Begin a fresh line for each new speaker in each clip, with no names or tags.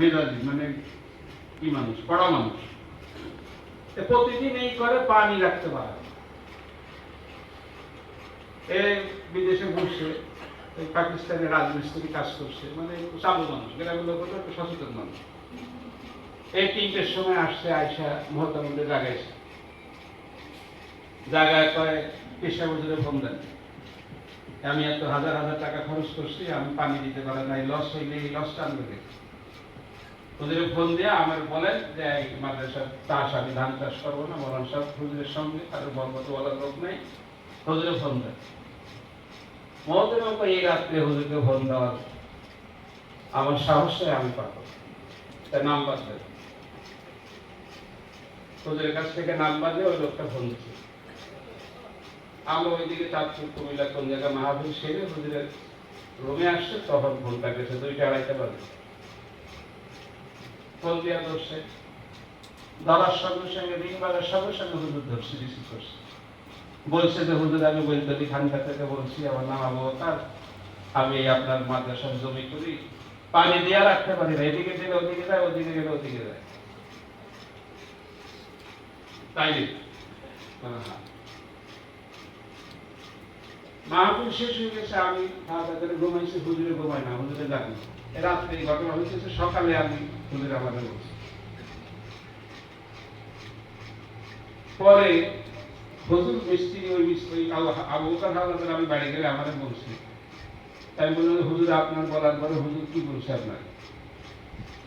মেজাজি মানে কি মানুষ? কড়া মানুষ। প্রতিদিন এই করে পানি রাখতে পারে। এ বিদেশে ঘুরছে এই পাকিস্তানের রাজমিস্ত্রি কাজ করছে মানে চালু মানুষ, গ্রামের লোক একটু সচেতন মানুষ। এই তিনটের সময় আসছে আয়সা মহতামন্ডে জাগাইছে জায়গায় কয়, পেশা মজুরে ফোন দেন। আমি এত হাজার হাজার টাকা খরচ করছি, আমি পানি দিতে পারি নাই, লস হইলে এই লসটা আনবে কে? হুজুরে ফোন দিয়ে আমার বলেন যে, এই মাদ্রাসার চাষ, আমি ধান চাষ করব না, মরণ সব হুজুরের সঙ্গে, কারও বরমত বলার লোক নেই। হুজুরে ফোন দেন মহতের এই রাত্রে হুজুরকে ফোন দেওয়ার আমার সাহসে আমি পাবো তার নাম্বার দেন হুজুরের কাছ থেকে নাম্বার দিয়ে ওই লোকটা ফোন দিচ্ছে। আমরা ওইদিকে চাঁদপুর, কুমিল্লা, কোন জায়গায় মাহবুব সেরে হুজুরের রুমে আসছে, তখন ফোনটা গেছে, দুইটা আড়াইটা বাজে। ফোন দিয়া ধরছে ধরার সঙ্গে সঙ্গে রিং সঙ্গে সঙ্গে হুজুর ধরছে, রিসিভ করছে বলছে যে, হুজুর, আমি বৈদ্যুতিক খানকা থেকে বলছি, আমার নাম আবু বকর আমি আপনার মাদ্রাসার জমি করি, পানি দিয়া রাখতে পারি না, এদিকে গেলে ওদিকে যায়, ওদিকে গেলে ওদিকে যায় তাই? হ্যাঁ। মাহফিল শেষ হয়ে গেছে, আমি করে ঘুমাইছি, হুজুরে ঘুমাই না, হুজুরে এ রাত্রে এই ঘটনা হয়েছে সকালে আমি হুজুরে আমাদের বলছি। পরে হুজুর মিস্ত্রি ওই মিস্ত্রি আবু- বকর আমি বাড়ি গেলে আমাদের বলছি। তাই বললাম হুজুর, আপনার বলার পরে হুজুর কি বলছে আপনার?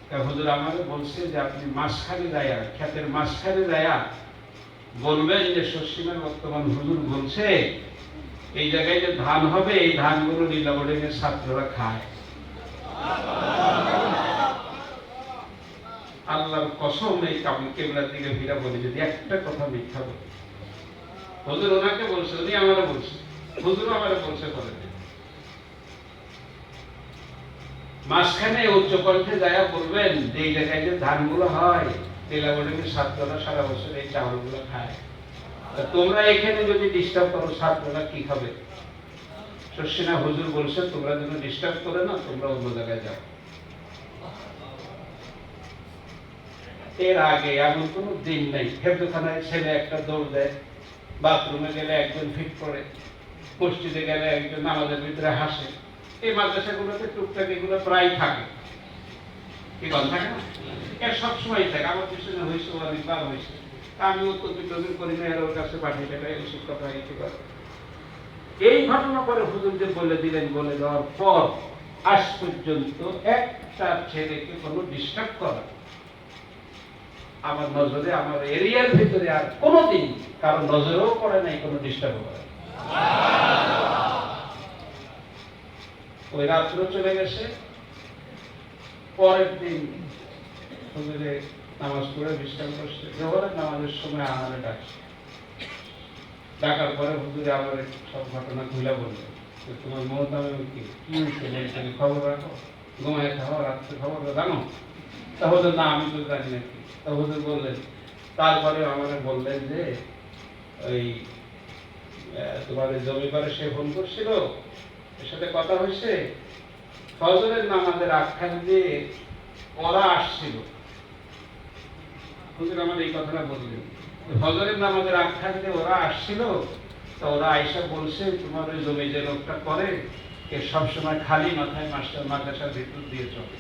তা হুজুর আমাকে বলছে যে, আপনি মাঝখানে যায়া ক্ষেতের মাঝখানে যায়া বলবেন যে শশীমের বর্তমান হুজুর বলছে এই জায়গায় যে ধান হবে, এই ধানগুলো নীলাবরণের ছাত্ররা খায়। আল্লাহর কসম, এই কেবলার দিকে ফিরা বলে, যদি একটা কথা মিথ্যা বলে। হুজুর ওনাকে বলছে, উনি আমারও বলছে। হুজুর আমারও বলছে বলে। মাঝখানে উচ্চ কণ্ঠে যায় বলবেন, যে এই জায়গায় যে ধানগুলো হয় নীলাবরণের ছাত্ররা সারা বছর এই চাউলগুলো খায়। তোমরা এখানে যদি ডিস্টার্ব করো ছাত্ররা কি খাবে? শশীনা হুজুর বলছে, তোমরা যেন ডিস্টার্ব করে না, তোমরা অন্য জায়গায় যাও। এর আগে এমন কোনো দিন নেই। হেফজখানায় ছেলে একটা দৌড় দেয়। বাথরুমে গেলে একজন ফিট করে মসজিদে গেলে একজন নামাজের ভিতরে হাসে। এই মাদ্রাসাগুলোতে টুকটাক এগুলো প্রায় থাকে। কি বল থাকে না? এর সবসময় থাকে। আমার পিছনে হয়েছে অনেকবার হয়েছে। আমি করি না এর ওর কাছে পাঠিয়ে এই শিক্ষকরা এই করে এই ঘটনা পরে হুজুরকে বলে দিলেন, বলে দেওয়ার পর আজ পর্যন্ত একটা ছেলেকে কোনো ডিস্টার্ব করা আমার নজরে, আমার এরিয়ার ভিতরে আর কোনোদিন কারও নজরেও পড়ে নাই, কোনো ডিস্টার্ব করে ওই রাত্র চলে গেছে। পরের দিন হুজুরে নামাজ পড়ে বিশ্রাম করছে। জোহরের নামাজের সময় আহারে ডাকছে। ডাকার পরে হুজুরে আবার সব ঘটনা খুলে বলবে তোমার মন নামে কি? কি বলছে খবর রাখো? ঘুমায় খাও, রাত্রে খবর জানো? তা হুজুর, না, আমি তো জানি না তা হুজুর বললেন তারপরে আমাকে বললেন যে, ওই তোমার ওই জমি করে সে ফোন করছিল, এর সাথে কথা হয়েছে। ফজরের নামাজের আখ্যান দিয়ে ওরা আসছিল। হুজুর আমার এই কথাটা বললেন। ফজরের নামাজের ওরা আসছিল ওরা আইসা বলছে, তোমার ওই জমি যে লোকটা করে এ সবসময় খালি মাথায় মাস্টার দিয়ে চলে।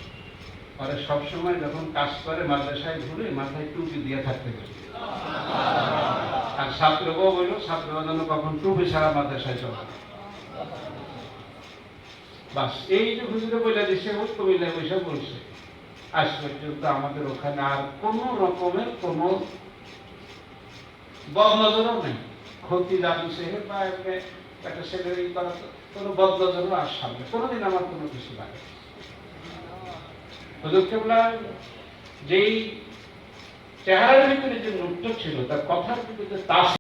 ওরা সবসময় যখন কাজ করে মাদ্রাসায় ঘুরে, মাথায় টুপি দিয়ে থাকতে পারে আর ছাত্রকেও বলল ছাত্ররা যেন কখন টুপি ছাড়া মাদ্রাসায় চলে। বাস, এই যে হুজুরে বলে দিছে ও কবিলা বসে বলছে আজ পর্যন্ত আমাদের ওখানে আর কোনো রকমের কোনো বদনজরও নেই। ক্ষতি জানছে বা একটা এই করা কোনো বদনজরও আর সামনে। কোনোদিন আমার কোনো কিছু লাগে যেই চেহারার ভিতরে যে নৃত্য ছিল, তার কথার ভিতরে তা